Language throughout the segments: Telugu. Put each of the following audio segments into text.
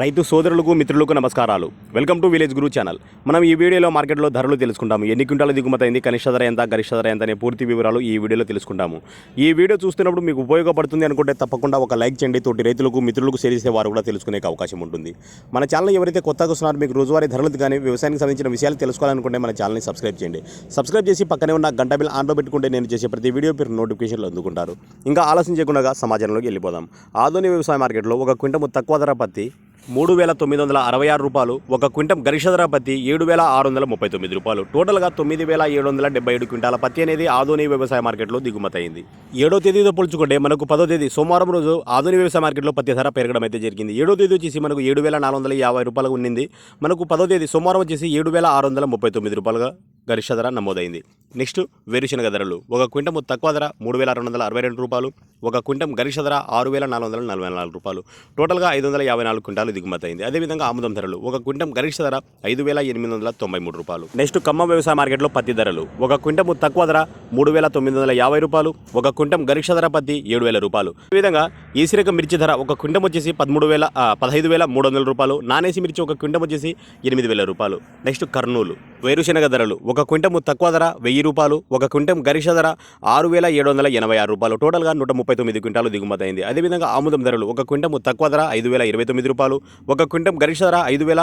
రైతు సోదరులకు మిత్రులకు నమస్కారాలు. Welcome to village guru channel మనం ఈ వీడియోలో మార్కెట్లో ధరలు తెలుసుకుంటాము. ఎన్ని క్వింటాల దిగుమతి అయింది కనిష్ట ధర ఎంత గరిష్ట ధర ఎంత అనే పూర్తి వివరాలు ఈ వీడియోలో తెలుసుకుంటాము. ఈ వీడియో చూస్తున్నప్పుడు మీకు ఉపయోగపడుతుంది అనుకుంటే తప్పకుండా ఒక లైక్ చేయండి. తోటి రైతులకు మిత్రులకు చేసే వారు కూడా తెలుసుకునే అవకాశం ఉంటుంది. మన ఛానల్ ఎవరైతే కొత్తగా వస్తున్నారో మీకు రోజువారీ ధరలు కానీ వ్యవసాయానికి సంబంధించిన విషయాలు తెలుసుకోవాలనుకుంటే మన ఛానల్ని సబ్స్క్రైబ్ చేయండి. సబ్స్క్రైబ్ చేసి పక్కనే ఉన్న గంట బిల్ ఆన్లో పెట్టుకుంటే నేను చేసే ప్రతి వీడియో మీరు నోటిఫికేషన్లు అందుకుంటారు. ఇంకా ఆలోచన చేయకుండా సమాజంలోకి వెళ్ళిపోదాం. ఆధునిక వ్యవసాయ మార్కెట్లో ఒక క్వింటము తక్కువ ధర పత్తి మూడు వేల తొమ్మిది వందల అరవై ఆరు రూపాయలు ఒక క్వింటం గరిషధర ధర పత్తి ఏడు వేల ఆరు వందల ముప్పై తొమ్మిది రూపాయలు. టోటల్గా తొమ్మిది వేల ఏడు వందల డెబ్బై ఏడు క్వింటాల పత్తి అనేది ఆధునిక వ్యవసాయ మార్కెట్లో దిగుమతయింది. ఏడో తేదీతో పోల్చుకుంటే మనకు పదో తేదీ సోమవారం రోజు ఆధునిక వ్యవసాయ మార్కెట్లో పత్తి ధర పెరగడం అయితే జరిగింది. ఏడో తేదీ వచ్చేసి మనకు ఏడు వేల నాలుగు వందల యాభై రూపాయలు ఉండింది మనకు పదో తేదీ సోమవారం వచ్చేసి ఏడు వేల ఆరు వందల ముప్పై తొమ్మిది రూపాయలుగా గరిష్ట ధర నమోదైంది. నెక్స్ట్ వేరుశనగ ధరలు ఒక క్వింటము తక్కువ ధర మూడు వేల రెండు వందల అరవై రెండు రూపాయలు ఒక క్వింటం గరిష్ట ధర ఆరు వేల నాలుగు వందల నలభై నాలుగు రూపాయలు. టోటల్గా ఐదు వందల యాభై నాలుగు క్వింటాలు దిగుమతి అయింది అదేవిధంగా ఆముదం ధరలు ఒక క్వింటం గరిష్ట ధర ఐదు వేల ఎనిమిది వందల తొంభై మూడు రూపాయలు. నెక్స్ట్ ఖమ్మం వ్యవసాయ మార్కెట్లో పత్తి ధరలు ఒక క్వింటము తక్కువ ధర మూడు వేల తొమ్మిది వందల యాభై రూపాయలు ఒక క్వింటం గరిష్ట ధర పత్తి ఏడు వేల రూపాయలు. అదేవిధంగా ఈసిరక మిర్చి ధర ఒక క్వింటం వచ్చేసి పదమూడు వేల పదహైదు వేల మూడు వందల రూపాయలు నానేసి మిర్చి ఒక క్వింటం వచ్చేసి ఎనిమిది వేల రూపాయలు. నెక్స్ట్ కర్నూలు వేరుశనగ ధరలు ఒక క్వింటము తక్కువ ధర వెయ్యి రూపాయలు ఒక క్వింటం గరిష్ట ధర ఆరు వేల ఏడు వందల ఎనభై ఆరు రూపాయలు. టోటల్గా నూట ముప్పై ముప్పై తొమ్మిది క్వింటాలు దిగుమతి అయింది. అదేవిధంగా ఆముదం ధరలు ఒక క్వింటము తక్కువ ధర ఐదు వేల ఇరవై తొమ్మిది రూపాయలు ఒక క్వింటం గరిష్ట ధర ఐదు వేల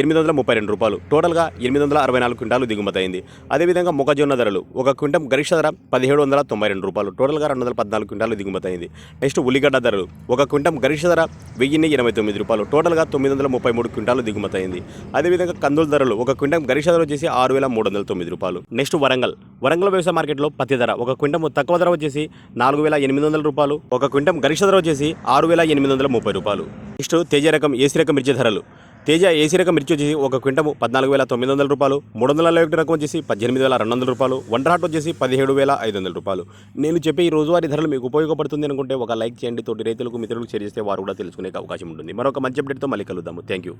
ఎనిమిది వందల ముప్పై రెండు రూపాయలు. టోటల్గా ఎనిమిది వందల అరవై నాలుగు క్వింటాలు దిగుమతి అయింది. అదేవిధంగా మొక్కజొన్న ధరలు ఒక క్వింటం గరిష్ట ధర పదిహేడు వందల తొంభై రెండు రూపాయలు టోటల్గా రెండు వందల పద్నాలుగు క్వింటాలు దిగుమతి అయింది. నెక్స్ట్ ఉల్లిగడ్డ ధరలు ఒక క్వింటం గరిష్ట ధర వెయ్యిన్ని ఎనభై తొమ్మిది రూపాయలు టోటల్గా తొమ్మిది వందల ముప్పై మూడు క్వింటాలు దిగుమతి అయింది. అదేవిధంగా కందుల ధరలు ఒక క్వింటం గరిష్ట ధర వచ్చేసి ఆరు వేల మూడు వందల తొమ్మిది రూపాయలు. నెక్స్ట్ వరంగల్ వరంగల్ వ్యవసాయ మార్కెట్లో పత్తి ధర ఒక క్వింటం తక్కువ ధర వచ్చేసి నాలుగు వేల ఎనిమిది వందల రూపాయలు. ఒక క్వింటం గరిష్ట ధర వచ్చేసి ఆరు వేల ఎనిమిది వందల ముప్పై రూపాయలు. నెక్స్ట్ తేజ రకం ఏసీ రకం మిర్చి ధరలు. తేజ ఏసీ రకం మిర్చి వచ్చేసి ఒక క్వింటము పద్నాలుగు వేల తొమ్మిది వందల రూపాయలు. మూడు వందల నలభై ఒకటి రకం వచ్చేసి పద్దెనిమిది వేల రెండు వందల రూపాయలు. వండర్ హాట్ వచ్చేసి పదిహేడు వేల ఐదు వందల రూపాయలు. నేను చెప్పే ఈ రోజువారీ ధరలు మీకు ఉపయోగపడుతుంది అనుకుంటే ఒక లైక్ చేయండి. తోటి రైతులకు మిత్రులకు షేర్ చేస్తే వారు కూడా తెలుసుకునే అవకాశం ఉంటుంది. మరొక మంచి అప్డేట్తో మళ్ళీ కలుద్దాము. Thank you